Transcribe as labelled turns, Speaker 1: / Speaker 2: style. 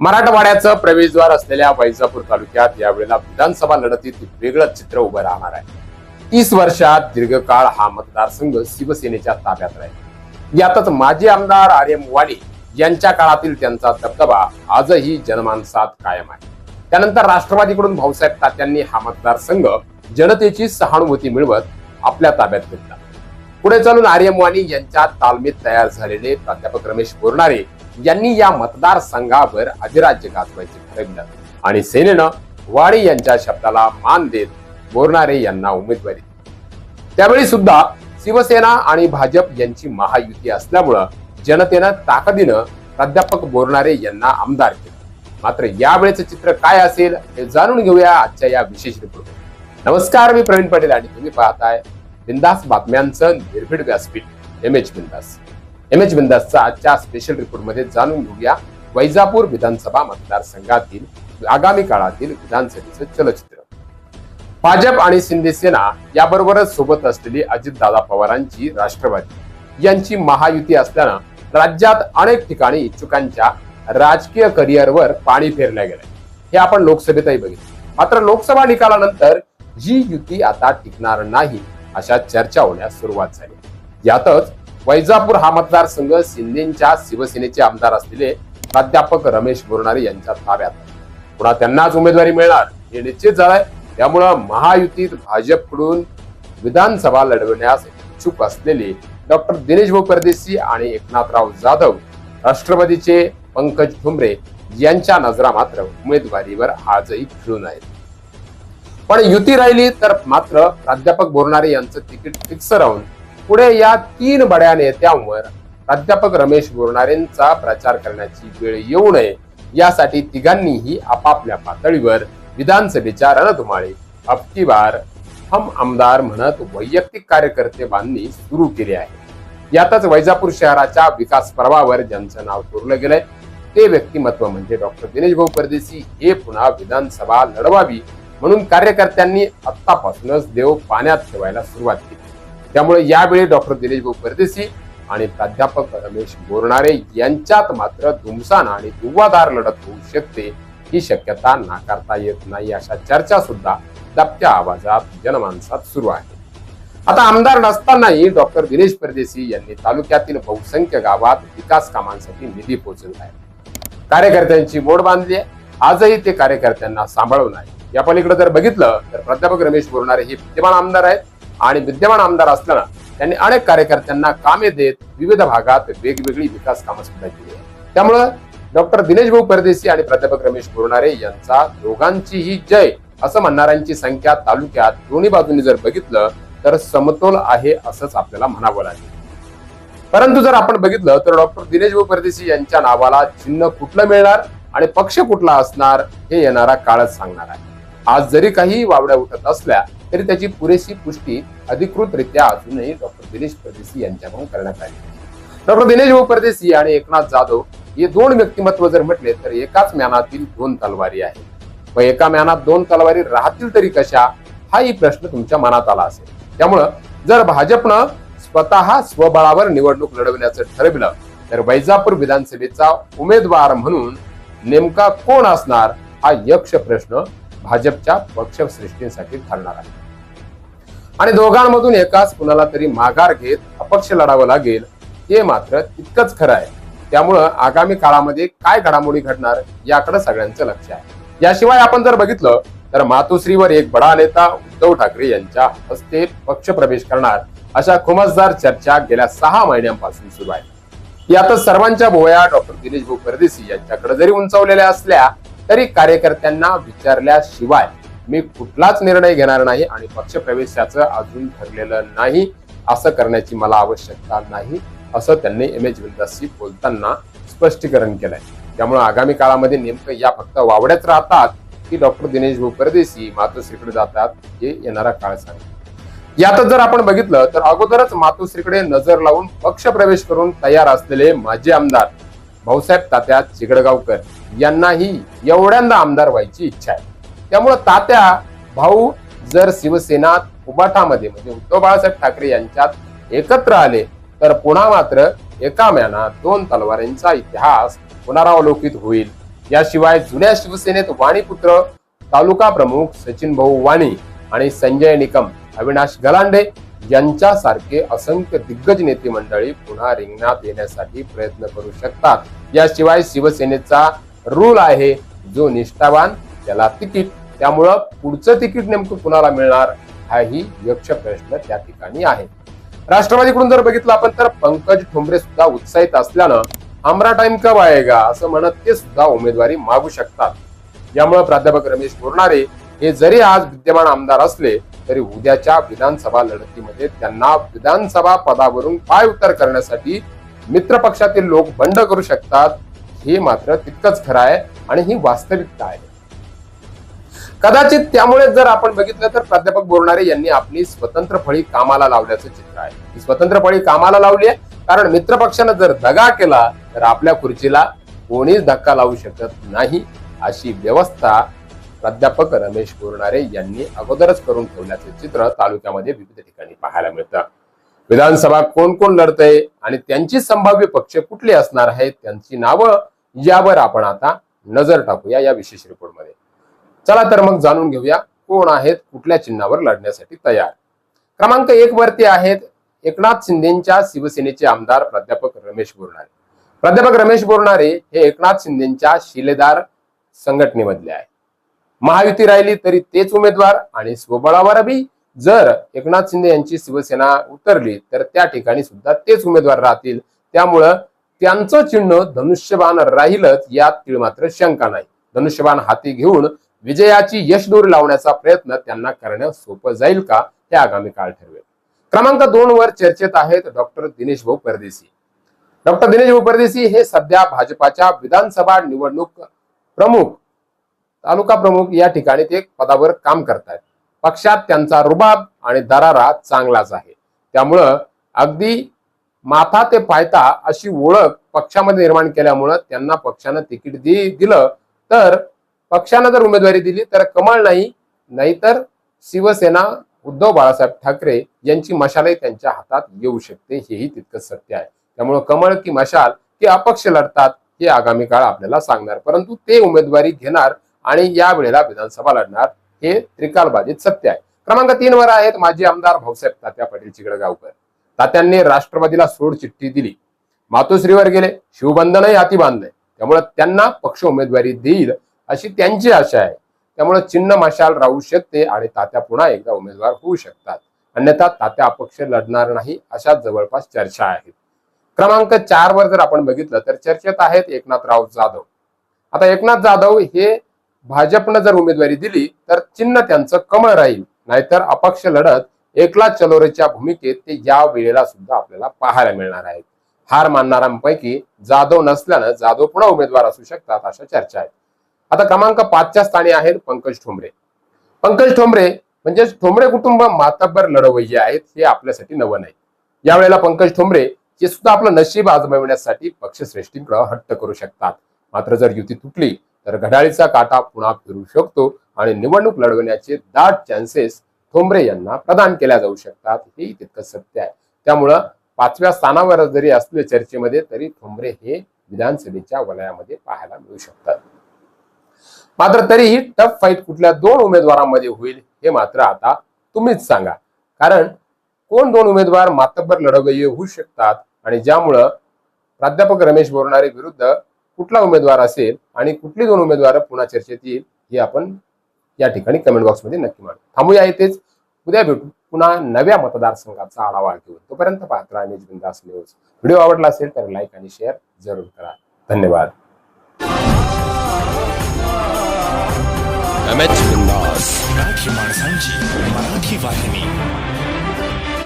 Speaker 1: मराठवाड्याचं प्रवेशद्वार असलेल्या वैजापूर तालुक्यात यावेळेला विधानसभा लढतीत वेगळं चित्र उभं राहणार आहे. तीस वर्षात दीर्घकाळ हा मतदारसंघ शिवसेनेच्या ताब्यात राहील. यातच माजी आमदार आर्यम वाणी यांच्या काळातील त्यांचा दबदबा आजही जनमानसात कायम आहे. त्यानंतर राष्ट्रवादीकडून भाऊसाहेब तात्यांनी हा मतदारसंघ जनतेची सहानुभूती मिळवत आपल्या ताब्यात घेतला. पुढे चालून आर्यम वाणी यांच्या तालमीत तयार झालेले प्राध्यापक रमेश बोरणारे यांनी या मतदारसंघावर अधिराज्य गाजवायचे ठरविलं. आणि सेनेनं वाणी यांच्या शब्दाला मान देत बोरणारे यांना उमेदवारी त्यावेळी सुद्धा शिवसेना आणि भाजप यांची महायुती असल्यामुळं जनतेनं ताकदीनं प्राध्यापक बोरणारे यांना आमदार केलं. मात्र यावेळेचं चित्र काय असेल हे जाणून घेऊया आजच्या या विशेष रिपोर्ट नमस्कार मी प्रवीण पाटील आणि तुम्ही पाहताय बिंदास बातम्यांचं निर्भीड व्यासपीठ M H Bindaas. M H बिंदासचा आजच्या स्पेशल रिपोर्टमध्ये जाणून घेऊया. वैजापूर विधानसभा मतदारसंघातील आगामी काळातील विधानसभेचं चलचित्र. भाजप आणि शिंदे सेना याबरोबरच सोबत असलेली अजितदादा पवारांची राष्ट्रवादी. यांची महायुती असल्यानं राज्यात अनेक ठिकाणी इच्छुकांच्या राजकीय करिअरवर पाणी फेरलं गेलंय. हे आपण लोकसभेतही बघितलं. मात्र लोकसभा निकालानंतर ही युती आता टिकणार नाही अशा चर्चा होण्यास सुरुवात झाली. यातच वैजापूर हा मतदारसंघ शिंदेच्या शिवसेनेचे आमदार असलेले प्राध्यापक रमेश बोरणारे यांच्या ताब्यात. पुन्हा त्यांनाच उमेदवारी मिळणार हे निश्चित झालंय. त्यामुळं महायुतीत भाजपकडून विधानसभा लढवण्यास इच्छुक असलेले डॉक्टर दिनेश भाऊ परदेशी आणि एकनाथराव जाधव राष्ट्रवादीचे पंकज ठुमरे यांच्या नजरा मात्र उमेदवारीवर आजही खिळून आहेत. पण युती राहिली तर मात्र प्राध्यापक बोरणारे यांचं तिकीट फिक्स राहून पुढे या तीन बड्या नेत्यांवर प्राध्यापक रमेश बोरणारेंचा प्रचार करण्याची वेळ येऊ नये. यासाठी तिघांनीही आपापल्या पातळीवर विधानसभेच्या रणधुमाळे अबकीबार हम आमदार म्हणत वैयक्तिक कार्यकर्ते बांधणी सुरू केली आहे. यातच वैजापूर शहराच्या विकास पर्वावर ज्यांचं नाव कोरलं गेलंय ते व्यक्तिमत्व म्हणजे डॉक्टर दिनेश भाऊ परदेशी हे पुन्हा विधानसभा लढवावी म्हणून कार्यकर्त्यांनी आत्तापासूनच देव पाण्यात ठेवायला सुरुवात केली. त्यामुळे यावेळी डॉक्टर दिनेश भाऊ परदेशी आणि प्राध्यापक रमेश बोरणारे यांच्यात मात्र धुमसान आणि दुवादार लढत होऊ शकते ही शक्यता नाकारता येत नाही अशा चर्चा सुद्धा दबक्या आवाजात जनमानसात सुरू आहे. आता आमदार नसतानाही डॉक्टर दिनेश परदेशी यांनी तालुक्यातील बहुसंख्य गावात विकास कामांसाठी निधी पोहोचवला आहे. कार्यकर्त्यांची मोड बांधली आहे. आजही ते कार्यकर्त्यांना सांभाळून आहे या पलीकडे जर बघितलं तर प्राध्यापक रमेश बोरणारे हे विद्यमान आमदार आहेत. आणि विद्यमान आमदार असताना त्यांनी अनेक कार्यकर्त्यांना कामे देत विविध भागात वेगवेगळी विकास कामं सुद्धा केली. त्यामुळं डॉक्टर दिनेश भाऊ परदेशी आणि प्राध्यापक रमेश बोरणारे यांचा दोघांचीही जय असं म्हणणाऱ्यांची संख्या तालुक्यात दोन्ही बाजूंनी जर बघितलं तर समतोल आहे असंच आपल्याला म्हणावं लागेल. परंतु जर आपण बघितलं तर डॉक्टर दिनेश भाऊ परदेशी यांच्या नावाला चिन्ह कुठलं मिळणार आणि पक्ष कुठला असणार हे येणारा काळच सांगणार आहे. आज जरी काही वावड्या उठत असल्या तरी त्याची पुरेशी पुष्टी अधिकृतरित्या अजूनही डॉक्टर दिनेश परदेशी यांच्याकडून करण्यात आली. डॉक्टर दिनेश भाऊ परदेशी आणि एकनाथ जाधव हे दोन व्यक्तिमत्व जर म्हटले तर एकाच म्यानातील दोन तलवारी आहेत. व एका म्यानात दोन तलवारी राहतील तरी कशा? हाही प्रश्न तुमच्या मनात आला असेल. त्यामुळं जर भाजपनं स्वतः स्वबळावर निवडणूक लढवण्याचं ठरविलं तर वैजापूर विधानसभेचा उमेदवार म्हणून नेमका कोण असणार? हा यक्ष प्रश्न भाजपच्या पक्षश्रेष्ठींसाठी ठरणार आहे. आणि दोघांमधून एकाच कुणाला तरी माघार घेत अपक्ष लढावं लागेल हे मात्र तितकंच खरं आहे. त्यामुळं आगामी काळामध्ये काय घडामोडी घडणार याकडे सगळ्यांचं लक्ष आहे. याशिवाय आपण जर बघितलं तर मातोश्रीवर एक बडा नेता उद्धव ठाकरे यांच्या हस्ते पक्ष प्रवेश करणार अशा खुमसदार चर्चा गेल्या सहा महिन्यांपासून सुरू आहे. यातच सर्वांच्या भोवया डॉक्टर दिनेश भाऊ परदेशी यांच्याकडे जरी उंचावलेल्या असल्या तरी कार्यकर्त्यांना विचारल्याशिवाय मी कुठलाच निर्णय घेणार नाही आणि पक्षप्रवेशाचं अजून ठरलेलं नाही असं करण्याची मला आवश्यकता नाही असं त्यांनी एम एच विंदासशी बोलताना स्पष्टीकरण केलंय. त्यामुळे आगामी काळामध्ये नेमकं या फक्त वावड्याच राहतात की डॉक्टर दिनेश भाऊ परदेशी मातोश्रीकडे जातात हे येणारा काळ सांगेल. यातच जर आपण बघितलं तर अगोदरच मातोश्रीकडे नजर लावून पक्ष प्रवेश करून तयार असलेले माजी आमदार भाऊसाहेब तात्या चिगडगावकर यांनाही एवढ्यांदा आमदार व्हायची इच्छा आहे. त्यामुळं तात्या भाऊ जर शिवसेना उबाठामध्ये म्हणजे उद्धव बाळासाहेब ठाकरे यांच्यात एकत्र आले तर पुन्हा मात्र एका म्यानात दोन तलवारींचा इतिहास पुनरावलोकित होईल. याशिवाय जुन्या शिवसेनेत वाणीपुत्र तालुका प्रमुख सचिन भाऊ वाणी आणि संजय निकम अविनाश गलांडे यांच्यासारखे असंख्य दिग्गज नेते मंडळी पुन्हा रिंगणात येण्यासाठी प्रयत्न करू शकतात. याशिवाय शिवसेनेचा रूल आहे जो निष्ठावान त्याला तिकीट. त्यामुळं पुढचं तिकीट नेमकं कुणाला मिळणार हाही यक्ष प्रश्न त्या ठिकाणी आहे. राष्ट्रवादीकडून जर बघितलं आपण तर पंकज ठोंबरे सुद्धा उत्साहित असल्यानं आमरा टाइम कब आएगा असं म्हणत ते सुद्धा उमेदवारी मागू शकतात. यामुळे प्राध्यापक रमेश बोरणारे हे जरी आज विद्यमान आमदार असले तरी उद्याच्या विधानसभा लढतीमध्ये त्यांना विधानसभा पदावरून पाय उतार करण्यासाठी मित्र पक्षातील लोक बंड करू शकतात हे मात्र तितकंच खरं आहे आणि ही वास्तविकता आहे. कदाचित त्यामुळे जर आपण बघितलं तर प्राध्यापक बोरणारे यांनी आपली स्वतंत्र फळी कामाला लावल्याचं चित्र आहे. ही स्वतंत्र फळी कामाला लावली आहे कारण मित्रपक्षानं जर दगा केला तर आपल्या खुर्चीला कोणीच धक्का लावू शकत नाही अशी व्यवस्था प्राध्यापक रमेश बोरणारे यांनी अगोदरच करून ठेवल्याचं चित्र तालुक्यामध्ये विविध ठिकाणी पाहायला मिळतं. विधानसभा कोण कोण लढतंय आणि त्यांची संभाव्य पक्ष कुठले असणार आहेत त्यांची नावं यावर आपण आता नजर टाकूया या विशेष रिपोर्टमध्ये. चला तर मग जाणून घेऊया कोण आहेत कुठल्या चिन्हावर लढण्यासाठी तयार. क्रमांक एक वरती आहेत एकनाथ शिंदेच्या शिवसेनेचे आमदार प्राध्यापक रमेश बोरणारे प्राध्यापक रमेश बोरणारे हे एकनाथ शिंदेच्या शिलेदार संघटनेमधले आहे महायुती राहिली तरी तेच उमेदवार आणि स्वबळावरही जर एकनाथ शिंदे यांची शिवसेना उतरली तर त्या ठिकाणी सुद्धा तेच उमेदवार राहतील. त्यामुळं त्यांचं चिन्ह धनुष्यबाण राहीलच यात तीळ मात्र शंका नाही. धनुष्यबाण हाती घेऊन विजयाची यशदूर लावण्याचा प्रयत्न त्यांना करणं सोपं जाईल का हे आगामी काळ ठरवेल. क्रमांक दोन वर चर्चेत आहेत डॉक्टर दिनेश भाऊ परदेशी. डॉक्टर दिनेश भाऊ परदेशी हे सध्या भाजपाच्या विधानसभा निवडणूक प्रमुख तालुका प्रमुख या ठिकाणी ते पदावर काम करतायत. पक्षात त्यांचा रुबाब आणि दरारा चांगलाच आहे. त्यामुळं अगदी माथा ते पायता अशी ओळख पक्षामध्ये निर्माण केल्यामुळं त्यांना पक्षानं तिकीट दि दिलं. तर पक्षानं जर उमेदवारी दिली तर कमळ नाही नाहीतर शिवसेना उद्धव बाळासाहेब ठाकरे यांची मशालही त्यांच्या हातात येऊ शकते हेही तितकंच सत्य आहे. त्यामुळं कमळ की मशाल की अपक्ष लढतात हे आगामी काळ आपल्याला सांगणार. परंतु ते उमेदवारी घेणार आणि या वेळेला विधानसभा लढणार हे त्रिकालबाजीत सत्य आहे. क्रमांक तीन वर आहेत माजी आमदार भाऊसाहेब तात्या पाटील चिकडगावकर तात्यांनी राष्ट्रवादीला सोड चिठ्ठी दिली. मातोश्रीवर गेले शिवबंधनही हाती बांधले त्यामुळे त्यांना पक्ष उमेदवारी देईल अशी त्यांची आशा आहे. त्यामुळे चिन्ह मशाल राहू शकते आणि तात्या पुन्हा एकदा उमेदवार होऊ शकतात. अन्यथा तात्या अपक्ष लढणार नाही अशा जवळपास चर्चा आहेत क्रमांक चार वर जर आपण बघितलं तर चर्चेत आहेत एकनाथराव जाधव. आता एकनाथ जाधव हे भाजपनं जर उमेदवारी दिली तर चिन्ह त्यांचं कमळ राहील. नाहीतर अपक्ष लढत एकला चलोरेच्या भूमिकेत ते या वेळेला सुद्धा आपल्याला पाहायला मिळणार आहेत. हार मानणाऱ्यांपैकी जाधव नसल्यानं जाधव पुन्हा उमेदवार असू शकतात अशा चर्चा आहेत. आता क्रमांक पाचच्या स्थानी आहेत पंकज ठोंबरे. पंकज ठोंबरे म्हणजे ठोंबरे कुटुंब मातब्बर लढवय्ये आहेत हे आपल्यासाठी नवं नाही. यावेळेला पंकज ठोंबरे हे सुद्धा आपलं नशीब आजमावण्यासाठी पक्षश्रेष्ठींकडे हट्ट करू शकतात. मात्र जर युती तुटली तर घड्याळीचा काटा पुन्हा फिरू शकतो आणि निवडणूक लढवण्याचे दाट चान्सेस ठोंबरे यांना प्रदान केल्या जाऊ शकतात. हे तितकं सत्य आहे. त्यामुळं पाचव्या स्थानावर जरी असले चर्चेमध्ये तरी ठोंबरे हे विधानसभेच्या वलयामध्ये पाहायला मिळू शकतात. मात्र तरीही टफ फाईट कुठल्या दोन उमेदवारांमध्ये होईल हे मात्र आता तुम्हीच सांगा. कारण कोण दोन उमेदवार मातब्बर लढवय्ये होऊ शकतात? आणि ज्यामुळं प्राध्यापक रमेश बोरणारे विरुद्ध कुठला उमेदवार असेल आणि कुठली दोन उमेदवार पुन्हा चर्चेत येईल हे आपण या ठिकाणी कमेंट बॉक्समध्ये नक्की मांडू. थांबूया इथेच. उद्या भेटू. पुन्हा नव्या मतदारसंघाचा आढावा घेऊन. तोपर्यंत पाहत राहा निज बिंदास न्यूज व्हिडिओ आवडला असेल तर लाईक आणि शेअर जरूर करा. धन्यवाद.
Speaker 2: बिंदास
Speaker 3: मराठी वाहिनी.